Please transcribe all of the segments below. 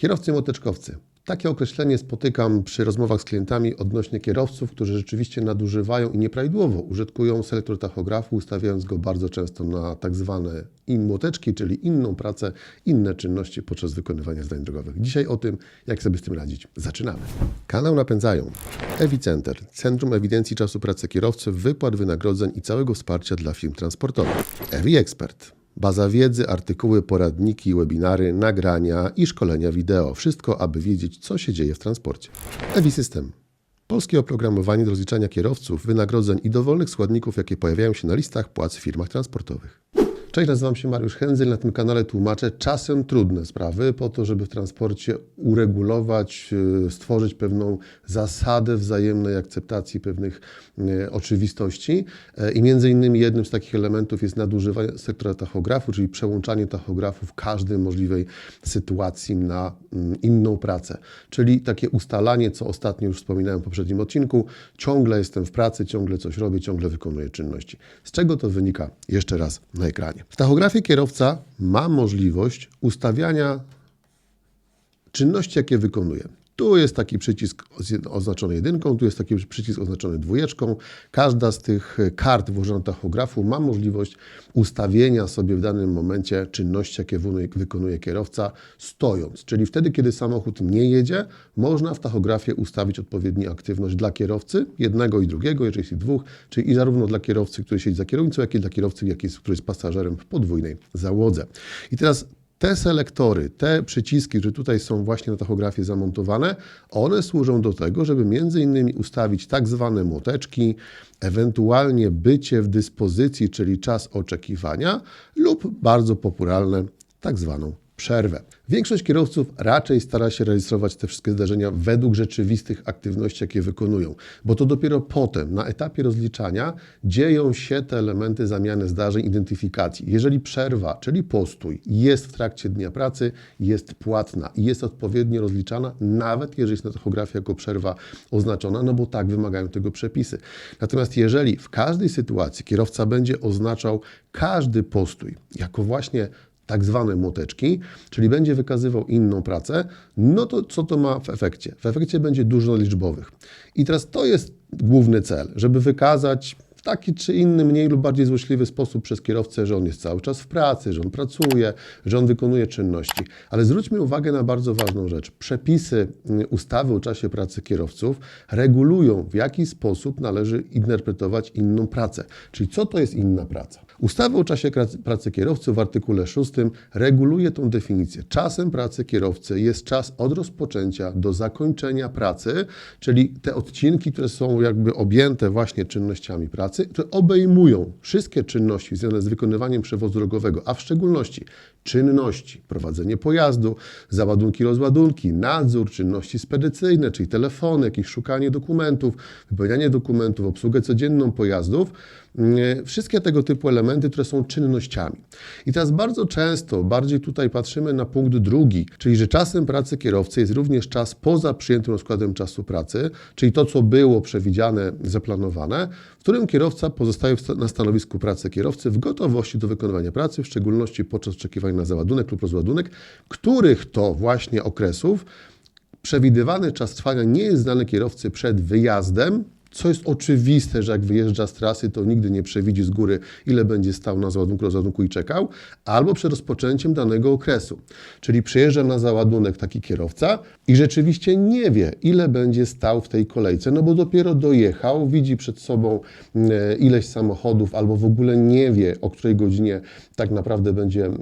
Kierowcy moteczkowcy. Takie określenie spotykam przy rozmowach z klientami odnośnie kierowców, którzy rzeczywiście nadużywają i nieprawidłowo użytkują selektor tachografu, ustawiając go bardzo często na tak zwane in młoteczki, czyli inną pracę, inne czynności podczas wykonywania zdań drogowych. Dzisiaj o tym, jak sobie z tym radzić. Zaczynamy. Kanał napędzają Ewicenter, Centrum Ewidencji Czasu Pracy Kierowcy, wypłat wynagrodzeń i całego wsparcia dla firm transportowych. Ewi Expert. Baza wiedzy, artykuły, poradniki, webinary, nagrania i szkolenia wideo. Wszystko, aby wiedzieć, co się dzieje w transporcie. Evi System. Polskie oprogramowanie do rozliczania kierowców, wynagrodzeń i dowolnych składników, jakie pojawiają się na listach płac w firmach transportowych. Cześć, nazywam się Mariusz Hędzel. Na tym kanale tłumaczę czasem trudne sprawy po to, żeby w transporcie uregulować, yy, stworzyć pewną zasadę wzajemnej akceptacji pewnych yy, oczywistości. Yy, I między innymi jednym z takich elementów jest nadużywanie sektora tachografu, czyli przełączanie tachografu w każdej możliwej sytuacji na mm, inną pracę. Czyli takie ustalanie, co ostatnio już wspominałem w poprzednim odcinku, ciągle jestem w pracy, ciągle coś robię, ciągle wykonuję czynności. Z czego to wynika? Jeszcze raz na ekranie. W tachografie kierowca ma możliwość ustawiania czynności, jakie wykonuje. Tu jest taki przycisk oznaczony jedynką, tu jest taki przycisk oznaczony dwójeczką. Każda z tych kart włożona tachografu ma możliwość ustawienia sobie w danym momencie czynności, jakie wykonuje kierowca stojąc. Czyli wtedy, kiedy samochód nie jedzie, można w tachografie ustawić odpowiednią aktywność dla kierowcy, jednego i drugiego, jeżeli jest dwóch, czyli i zarówno dla kierowcy, który siedzi za kierownicą, jak i dla kierowcy, który jest pasażerem w podwójnej załodze. I teraz te selektory, te przyciski, które tutaj są właśnie na tachografie zamontowane, one służą do tego, żeby między innymi ustawić tak zwane młoteczki, ewentualnie bycie w dyspozycji, czyli czas oczekiwania lub bardzo popularne tak zwaną przerwę. Większość kierowców raczej stara się rejestrować te wszystkie zdarzenia według rzeczywistych aktywności, jakie wykonują, bo to dopiero potem, na etapie rozliczania, dzieją się te elementy zamiany zdarzeń, identyfikacji. Jeżeli przerwa, czyli postój, jest w trakcie dnia pracy, jest płatna i jest odpowiednio rozliczana, nawet jeżeli jest na tachografii jako przerwa oznaczona, no bo tak wymagają tego przepisy. Natomiast jeżeli w każdej sytuacji kierowca będzie oznaczał każdy postój jako właśnie tak zwane młoteczki, czyli będzie wykazywał inną pracę, no to co to ma w efekcie? W efekcie będzie dużo liczbowych. I teraz to jest główny cel, żeby wykazać w taki czy inny, mniej lub bardziej złośliwy sposób przez kierowcę, że on jest cały czas w pracy, że on pracuje, że on wykonuje czynności. Ale zwróćmy uwagę na bardzo ważną rzecz. Przepisy y, ustawy o czasie pracy kierowców regulują, w jaki sposób należy interpretować inną pracę. Czyli co to jest inna praca? Ustawa o czasie pracy kierowcy w artykule 6 reguluje tą definicję. Czasem pracy kierowcy jest czas od rozpoczęcia do zakończenia pracy, czyli te odcinki, które są jakby objęte właśnie czynnościami pracy, które obejmują wszystkie czynności związane z wykonywaniem przewozu drogowego, a w szczególności czynności, prowadzenie pojazdu, załadunki, rozładunki, nadzór, czynności spedycyjne, czyli telefony, jakieś szukanie dokumentów, wypełnianie dokumentów, obsługę codzienną pojazdów, wszystkie tego typu elementy, które są czynnościami. I teraz bardzo często, bardziej tutaj patrzymy na punkt drugi, czyli że czasem pracy kierowcy jest również czas poza przyjętym rozkładem czasu pracy, czyli to, co było przewidziane, zaplanowane, w którym kierowca pozostaje na stanowisku pracy kierowcy w gotowości do wykonywania pracy, w szczególności podczas oczekiwania na załadunek lub rozładunek, których to właśnie okresów przewidywany czas trwania nie jest znany kierowcy przed wyjazdem, co jest oczywiste, że jak wyjeżdża z trasy, to nigdy nie przewidzi z góry, ile będzie stał na załadunku, rozładunku i czekał, albo przed rozpoczęciem danego okresu. Czyli przyjeżdża na załadunek taki kierowca i rzeczywiście nie wie, ile będzie stał w tej kolejce, no bo dopiero dojechał, widzi przed sobą e, ileś samochodów, albo w ogóle nie wie, o której godzinie tak naprawdę będzie e,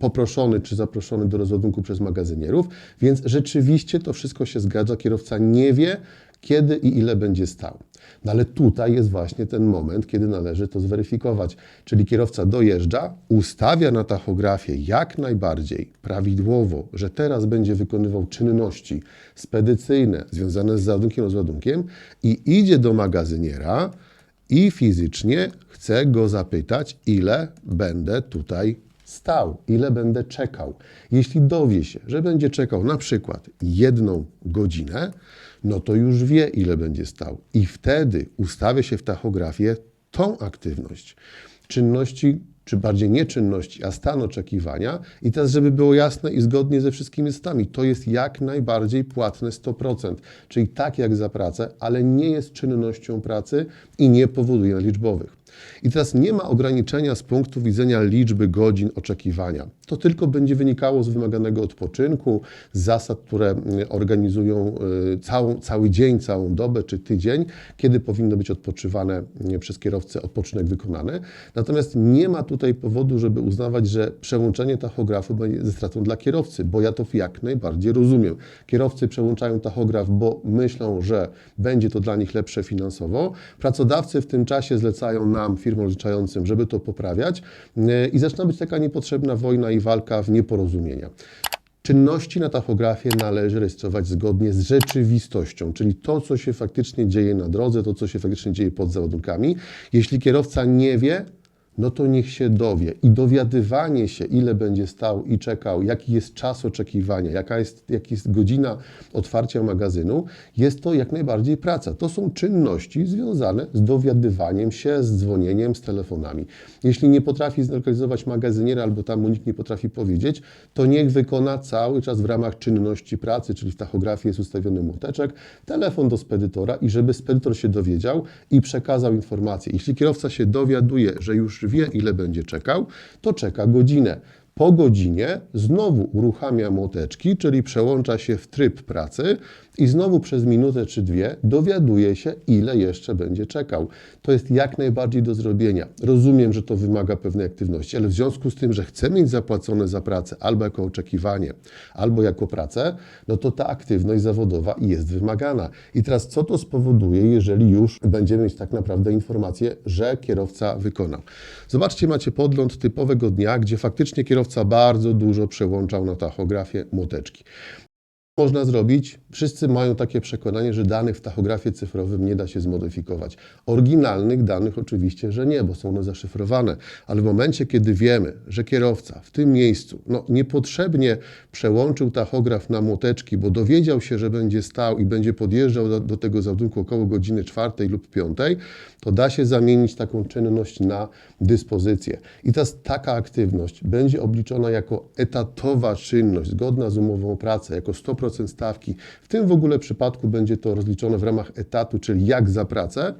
poproszony czy zaproszony do rozładunku przez magazynierów, więc rzeczywiście to wszystko się zgadza. Kierowca nie wie, kiedy i ile będzie stał. No ale tutaj jest właśnie ten moment, kiedy należy to zweryfikować. Czyli kierowca dojeżdża, ustawia na tachografię jak najbardziej prawidłowo, że teraz będzie wykonywał czynności spedycyjne związane z załadunkiem, rozładunkiem i idzie do magazyniera i fizycznie chce go zapytać, ile będę tutaj stał, ile będę czekał. Jeśli dowie się, że będzie czekał na przykład jedną godzinę, no to już wie, ile będzie stał. I wtedy ustawia się w tachografie tą aktywność. Czynności czy bardziej nie czynności, a stan oczekiwania. I teraz, żeby było jasne i zgodnie ze wszystkimi stami, to jest jak najbardziej płatne 100%, czyli tak jak za pracę, ale nie jest czynnością pracy i nie powoduje liczbowych. I teraz nie ma ograniczenia z punktu widzenia liczby godzin oczekiwania. To tylko będzie wynikało z wymaganego odpoczynku, z zasad, które mm, organizują y, całą, cały dzień, całą dobę czy tydzień, kiedy powinno być odpoczywane mm, przez kierowcę, odpoczynek wykonany. Natomiast nie ma tutaj powodu, żeby uznawać, że przełączenie tachografu będzie ze stratą dla kierowcy, bo ja to jak najbardziej rozumiem. Kierowcy przełączają tachograf, bo myślą, że będzie to dla nich lepsze finansowo. Pracodawcy w tym czasie zlecają nam, firmom rozliczającym, żeby to poprawiać y, i zaczyna być taka niepotrzebna wojna i walka w nieporozumienia. Czynności na tachografie należy rejestrować zgodnie z rzeczywistością, czyli to, co się faktycznie dzieje na drodze, to, co się faktycznie dzieje pod załadunkami. Jeśli kierowca nie wie, no to niech się dowie. I dowiadywanie się, ile będzie stał i czekał, jaki jest czas oczekiwania, jaka jest, jak jest godzina otwarcia magazynu, jest to jak najbardziej praca. To są czynności związane z dowiadywaniem się, z dzwonieniem, z telefonami. Jeśli nie potrafi zlokalizować magazyniera albo tam mu nikt nie potrafi powiedzieć, to niech wykona cały czas w ramach czynności pracy, czyli w tachografii jest ustawiony młoteczek, telefon do spedytora i żeby spedytor się dowiedział i przekazał informację. Jeśli kierowca się dowiaduje, że już wie, ile będzie czekał, to czeka godzinę. Po godzinie znowu uruchamia młoteczki, czyli przełącza się w tryb pracy i znowu przez minutę czy dwie dowiaduje się, ile jeszcze będzie czekał. To jest jak najbardziej do zrobienia. Rozumiem, że to wymaga pewnej aktywności, ale w związku z tym, że chcę mieć zapłacone za pracę albo jako oczekiwanie, albo jako pracę, no to ta aktywność zawodowa jest wymagana. I teraz co to spowoduje, jeżeli już będziemy mieć tak naprawdę informację, że kierowca wykonał? Zobaczcie, macie podgląd typowego dnia, gdzie faktycznie kierowca bardzo dużo przełączał na tachografię młoteczki można zrobić? Wszyscy mają takie przekonanie, że danych w tachografie cyfrowym nie da się zmodyfikować. Oryginalnych danych oczywiście, że nie, bo są one zaszyfrowane, ale w momencie, kiedy wiemy, że kierowca w tym miejscu no, niepotrzebnie przełączył tachograf na młoteczki, bo dowiedział się, że będzie stał i będzie podjeżdżał do, do tego załadunku około godziny czwartej lub piątej, to da się zamienić taką czynność na dyspozycję. I teraz taka aktywność będzie obliczona jako etatowa czynność, zgodna z umową o pracę, jako 100% stawki. W tym w ogóle przypadku będzie to rozliczone w ramach etatu, czyli jak za pracę.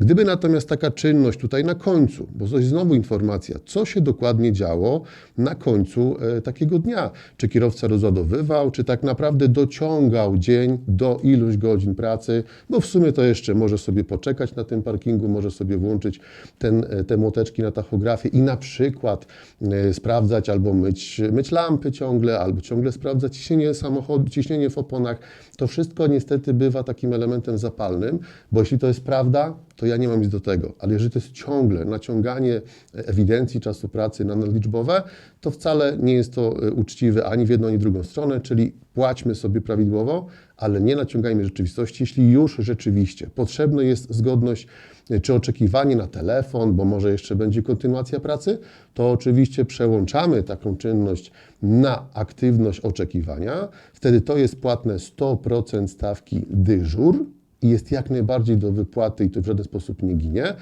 Gdyby natomiast taka czynność tutaj na końcu, bo jest znowu informacja, co się dokładnie działo na końcu e, takiego dnia. Czy kierowca rozładowywał, czy tak naprawdę dociągał dzień do iluś godzin pracy, bo w sumie to jeszcze może sobie poczekać na tym parkingu, może sobie włączyć ten, e, te młoteczki na tachografię i na przykład e, sprawdzać albo myć, myć lampy ciągle, albo ciągle sprawdzać ciśnienie samochodu, ciśnienie w oponach. To wszystko niestety bywa takim elementem zapalnym, bo jeśli to jest prawda, to ja nie mam nic do tego. Ale jeżeli to jest ciągle naciąganie ewidencji czasu pracy na nadliczbowe, to wcale nie jest to e, uczciwe ani w jedną, ani w drugą stronę, czyli płaćmy sobie prawidłowo, ale nie naciągajmy rzeczywistości, jeśli już rzeczywiście potrzebna jest zgodność e, czy oczekiwanie na telefon, bo może jeszcze będzie kontynuacja pracy, to oczywiście przełączamy taką czynność na aktywność oczekiwania. Wtedy to jest płatne 100% stawki dyżur, i jest jak najbardziej do wypłaty i to w żaden sposób nie ginie,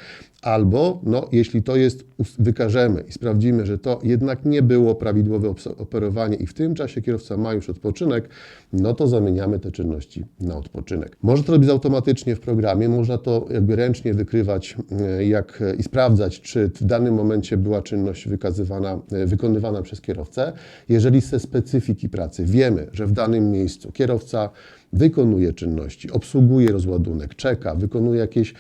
albo no, jeśli to jest, wykażemy i sprawdzimy, że to jednak nie było prawidłowe operowanie i w tym czasie kierowca ma już odpoczynek, no to zamieniamy te czynności na odpoczynek. Może to robić automatycznie w programie, można to jakby ręcznie wykrywać e, jak, i sprawdzać, czy w danym momencie była czynność wykazywana, e, wykonywana przez kierowcę. Jeżeli ze specyfiki pracy wiemy, że w danym miejscu kierowca wykonuje czynności, obsługuje rozładunek, czeka, wykonuje jakieś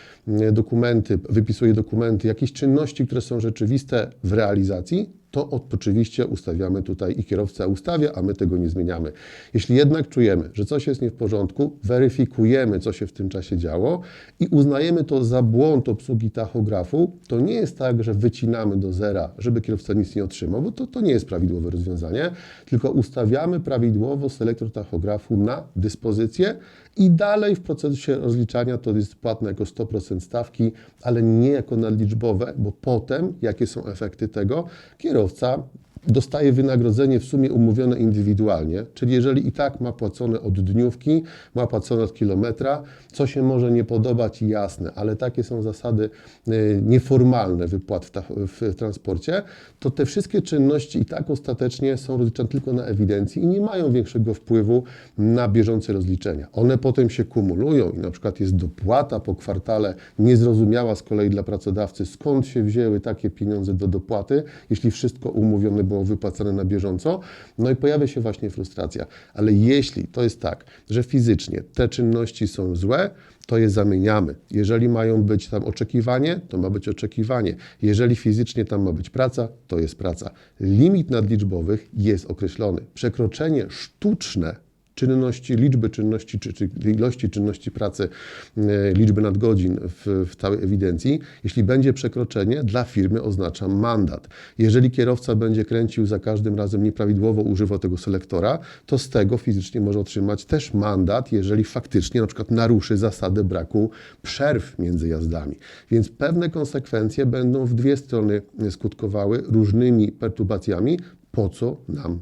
dokumenty, wypisuje dokumenty, jakieś czynności, które są rzeczywiste w realizacji, to oczywiście ustawiamy tutaj i kierowca ustawia, a my tego nie zmieniamy. Jeśli jednak czujemy, że coś jest nie w porządku, weryfikujemy, co się w tym czasie działo i uznajemy to za błąd obsługi tachografu, to nie jest tak, że wycinamy do zera, żeby kierowca nic nie otrzymał, bo to, to nie jest prawidłowe rozwiązanie, tylko ustawiamy prawidłowo selektor tachografu na dyspozycję i dalej w procesie rozliczania to jest płatne jako 100% stawki, ale nie jako nadliczbowe, bo potem, jakie są efekty tego, kierowca dostaje wynagrodzenie w sumie umówione indywidualnie, czyli jeżeli i tak ma płacone od dniówki, ma płacone od kilometra, co się może nie podobać, jasne, ale takie są zasady y, nieformalne wypłat w, ta, w transporcie, to te wszystkie czynności i tak ostatecznie są rozliczane tylko na ewidencji i nie mają większego wpływu na bieżące rozliczenia. One potem się kumulują i na przykład jest dopłata po kwartale niezrozumiała z kolei dla pracodawcy, skąd się wzięły takie pieniądze do dopłaty, jeśli wszystko umówione było wypłacane na bieżąco, no i pojawia się właśnie frustracja. Ale jeśli to jest tak, że fizycznie te czynności są złe, to je zamieniamy. Jeżeli mają być tam oczekiwanie, to ma być oczekiwanie. Jeżeli fizycznie tam ma być praca, to jest praca. Limit nadliczbowych jest określony. Przekroczenie sztuczne czynności, liczby czynności, czy, czy ilości czynności pracy, e, liczby nadgodzin w, w całej ewidencji, jeśli będzie przekroczenie, dla firmy oznacza mandat. Jeżeli kierowca będzie kręcił za każdym razem nieprawidłowo używał tego selektora, to z tego fizycznie może otrzymać też mandat, jeżeli faktycznie na przykład naruszy zasadę braku przerw między jazdami. Więc pewne konsekwencje będą w dwie strony skutkowały różnymi perturbacjami. Po co nam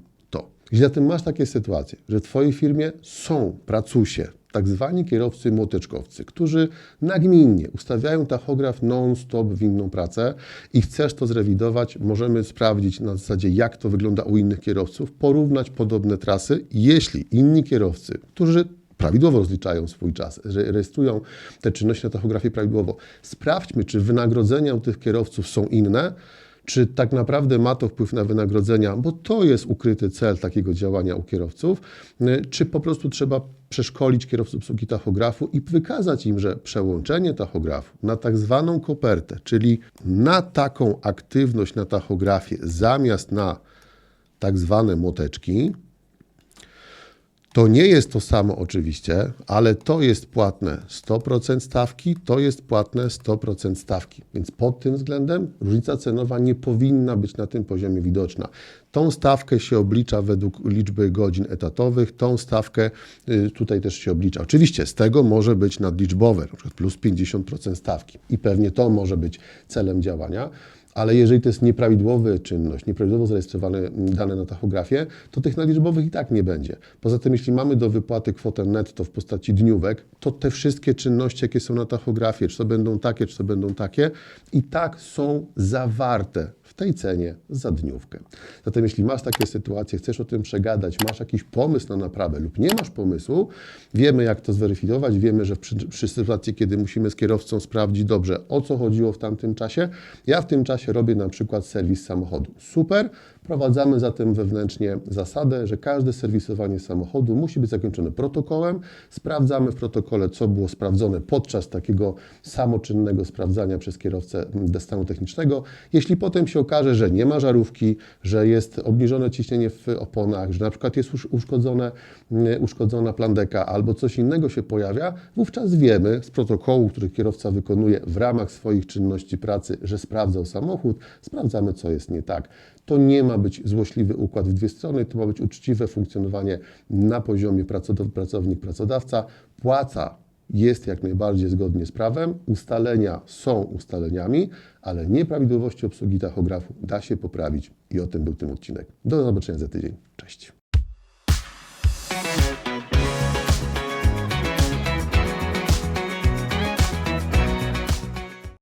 Jeśli zatem masz takie sytuacje, że w Twojej firmie są pracusie, tak zwani kierowcy młoteczkowcy, którzy nagminnie ustawiają tachograf non-stop w inną pracę i chcesz to zrewidować, możemy sprawdzić na zasadzie, jak to wygląda u innych kierowców, porównać podobne trasy. Jeśli inni kierowcy, którzy prawidłowo rozliczają swój czas, rejestrują te czynności na tachografie prawidłowo, sprawdźmy, czy wynagrodzenia u tych kierowców są inne, czy tak naprawdę ma to wpływ na wynagrodzenia, bo to jest ukryty cel takiego działania u kierowców, y, czy po prostu trzeba przeszkolić kierowców obsługi tachografu i wykazać im, że przełączenie tachografu na tak zwaną kopertę, czyli na taką aktywność na tachografie zamiast na tak zwane młoteczki, to nie jest to samo oczywiście, ale to jest płatne 100% stawki, to jest płatne 100% stawki. Więc pod tym względem różnica cenowa nie powinna być na tym poziomie widoczna. Tą stawkę się oblicza według liczby godzin etatowych, tą stawkę y, tutaj też się oblicza. Oczywiście z tego może być nadliczbowe, na przykład plus 50% stawki i pewnie to może być celem działania ale jeżeli to jest nieprawidłowa czynność, nieprawidłowo zarejestrowane dane na tachografie, to tych naliczbowych i tak nie będzie. Poza tym, jeśli mamy do wypłaty kwotę netto w postaci dniówek, to te wszystkie czynności, jakie są na tachografie, czy to będą takie, czy to będą takie, i tak są zawarte w tej cenie za dniówkę. Zatem jeśli masz takie sytuacje, chcesz o tym przegadać, masz jakiś pomysł na naprawę lub nie masz pomysłu, wiemy jak to zweryfikować, wiemy, że przy, przy sytuacji, kiedy musimy z kierowcą sprawdzić dobrze, o co chodziło w tamtym czasie, ja w tym czasie robię na przykład serwis samochodu. Super, Wprowadzamy zatem wewnętrznie zasadę, że każde serwisowanie samochodu musi być zakończone protokołem. Sprawdzamy w protokole, co było sprawdzone podczas takiego samoczynnego sprawdzania przez kierowcę stanu technicznego. Jeśli potem się okaże, że nie ma żarówki, że jest obniżone ciśnienie w oponach, że na przykład jest uszkodzone, uszkodzona plandeka albo coś innego się pojawia, wówczas wiemy z protokołu, który kierowca wykonuje w ramach swoich czynności pracy, że sprawdzał samochód, sprawdzamy, co jest nie tak. To nie ma być złośliwy układ w dwie strony, to ma być uczciwe funkcjonowanie na poziomie pracownik-pracodawca. Płaca jest jak najbardziej zgodnie z prawem, ustalenia są ustaleniami, ale nieprawidłowości obsługi tachografu da się poprawić i o tym był ten odcinek. Do zobaczenia za tydzień. Cześć.